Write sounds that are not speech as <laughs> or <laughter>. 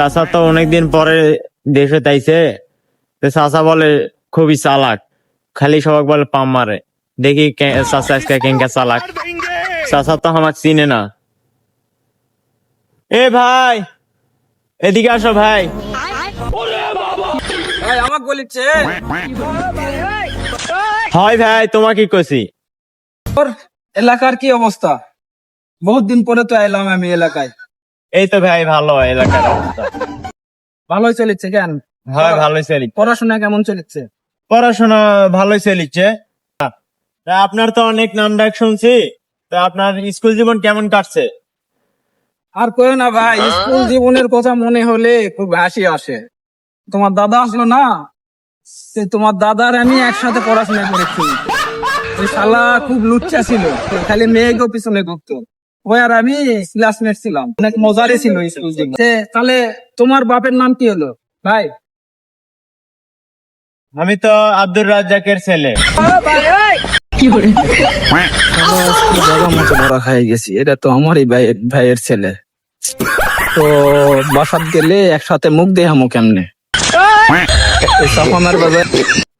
চাচা তো অনেকদিন পরে দেশে তাইছে চাচা বলে খুবই চালাক। খালি সবাই বলে পাম মারে। দেখি চাচা আজকে কেঙ্কা চালাক? চাচা তো আমাকে চিনে না। এ ভাই এদিকে আসো ভাই। আমাকে হয় ভাই তোমাকে কছি এলাকার কি অবস্থা? বহুত দিন পরে তো এলাম আমি এলাকায়। এই তো ভাই ভালো এলাকার অবস্থা। ভালোই চলেছে কেন? হয় ভালোই চলি পড়াশোনা কেমন চলেছে পড়াশোনা ভালোই চলিচ্ছে। তা আপনার তো অনেক নাম ডাক শুনছি। তা আপনার স্কুল জীবন কেমন কাটছে? আর কয়ো না ভাই স্কুল জীবনের কথা মনে হলে খুব হাসি আসে। তোমার দাদা আসলো না? সে তোমার দাদার আমি একসাথে পড়াশোনা করেছি। ওই শালা খুব লুচ্চা ছিল। খালি মেয়েকে পিছনে ঘুরতো। ওই আর আমি ক্লাসমেট ছিলাম। অনেক মজারই ছিল স্কুল জীবন। তাহলে তোমার বাপের নাম কি হলো? ভাই। আমি তো আব্দুর রাজ্জাকের ছেলে। বড় হয়ে গেছি এটা তো আমারই ভাইয়ের ভাইয়ের ছেলে। তো বাসাত গেলে একসাথে মুখ কেমনে? এই সাফামের বাজার <laughs>